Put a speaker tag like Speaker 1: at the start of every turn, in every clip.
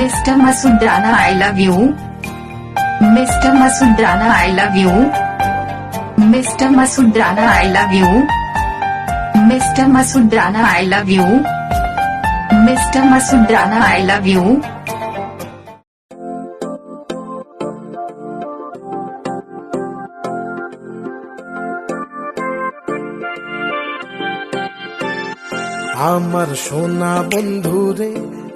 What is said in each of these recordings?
Speaker 1: Mr. Masudana, I love you. Mr. Masudana, I love you. Mr. Masudana, I love you. Mr. Masudana, I love you. Mr. Masudana, I love you.
Speaker 2: আমার সোনা বন্ধু রে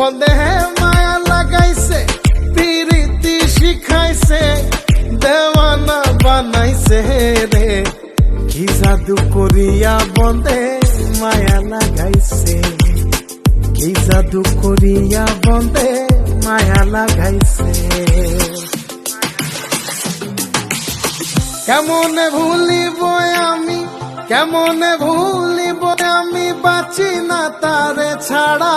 Speaker 2: বন্দে মায়া লাগাইছে, পিরিতি শিখাইছে, দেওয়ানা বানাইছে রে। কি জাদু করিয়া বন্দে মায়া লাগাইছে? কি জাদু করিয়া বন্দে মায়া লাগাইছে? কেমনে ভুলিব আমি, কেমনে ভুলিব আমি? বাঁচি না তারে ছাড়া।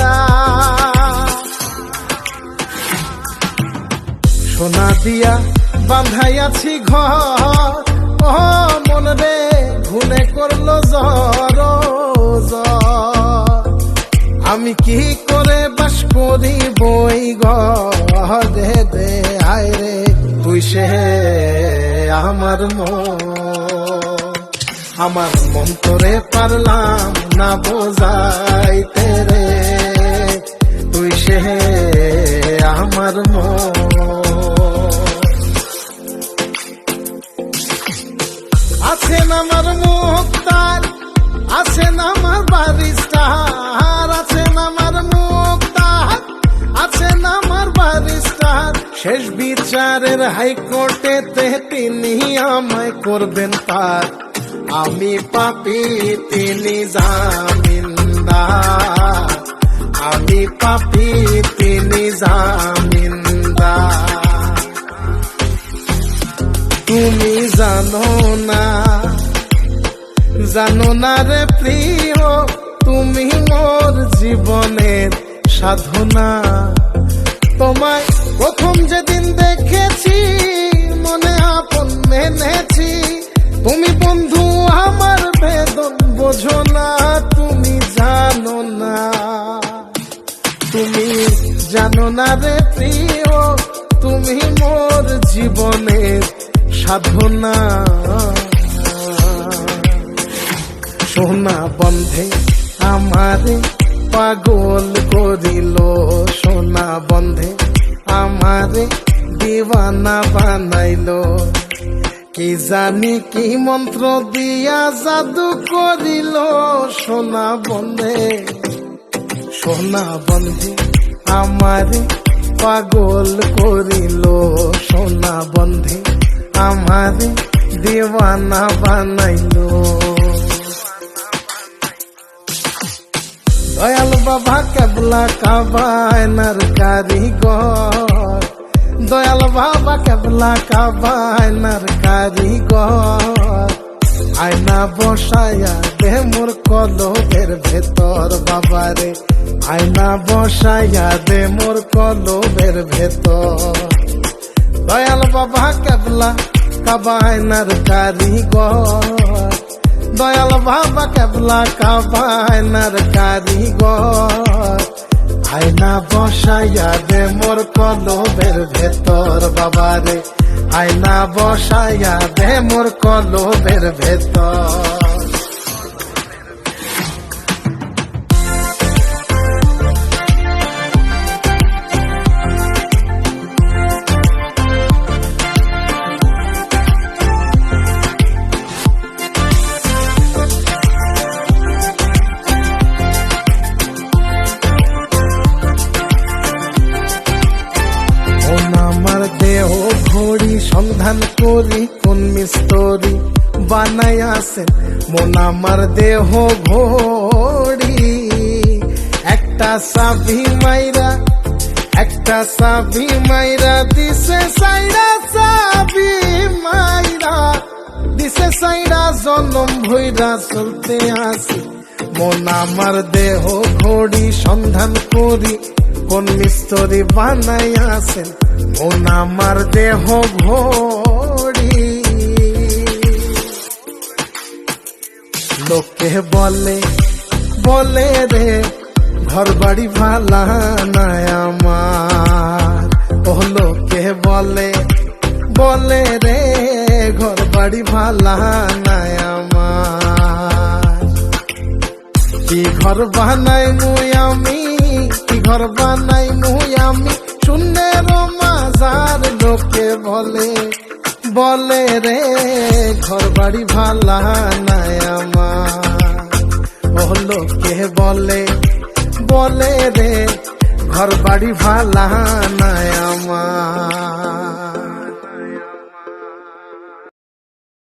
Speaker 2: সোনা দিয়া বান্ধাইয়াছি ঘর। ও মন রে, ঘুনে করল জর। আমি কি করে বাস করি বই গে দে আয় রে, তুই সে আমার মন। আমার মন তোরে পারলাম না বোঝাইতে বিচারের হাইকোর্টেতে তিনি আমায় করবেন পার আমি পাপি, তিনি জামিনদার। আমি পাপি, তিনি জামিনদার। তুমি জানো না জানো না রে প্রিয়, তুমি মোর জীবনের সাধনা। তোমায় প্রথম যেদিন দেখেছি তুমি জানো না রে প্রিয়, তুমি মোর জীবনের সাধনা। সোনা বন্ধে আমারে পাগল করিল। সোনা বন্ধে আমারে দিওয়ানা বানাইলো। কি জানি কি মন্ত্র দিয়া জাদু করিল। সোনা বন্ধে সোনা বন্ধে আমারে পাগল করিল। সোনা বন্ধে আমারে দিওয়ানা বানাইলো। দয়াল বাবা কেবলা কাবায়নার কারিগর। দয়াল বাবা কেবলা কাবায়নার কারিগর। আয়না বসায়া দে মোর কলবের ভেতর বাবারে। আয়না বসায়া দে মোর কলবের ভেতর। দয়াল বাবা কেবলা কাবায়নার কারিগর। দয়াল বাবা কেবলা কাবায়নার কারিগর। আয়না বসাইয়া দে মোর কলবের ভেতর বাবারে আয়না বসাইয়া দে মোর কলবের ভেতর। আছেন মন আমার দেহ ঘড়ি। একটা সাবি মাইরা, একটা সাবি মাইরা, দিছে সাইরা সাবি মাইরা। দিছে সাইরা জনম ভৈরা চলতে আসি মন আমার দেহ ঘড়ি, সন্ধান করি। কোন মিস্তরি বানাই আছেন? মন আমার দেহ ঘড়ি। লোকে বলে বলে রে ঘর বাড়ি ভালা নাই আমার। ও লোকে বলে বলে রে ঘর বাড়ি ভালা নাই আমার। কি ঘর বানাই মুই আমি, কি ঘর বানাই মুই আমি? শূন্যের মাজার লোকে বলে বলে রে ঘর বাড়ি ভালা নাই আমার। ও লোকে বলে বলে রে ঘর বাড়ি ভালা নাই আমার।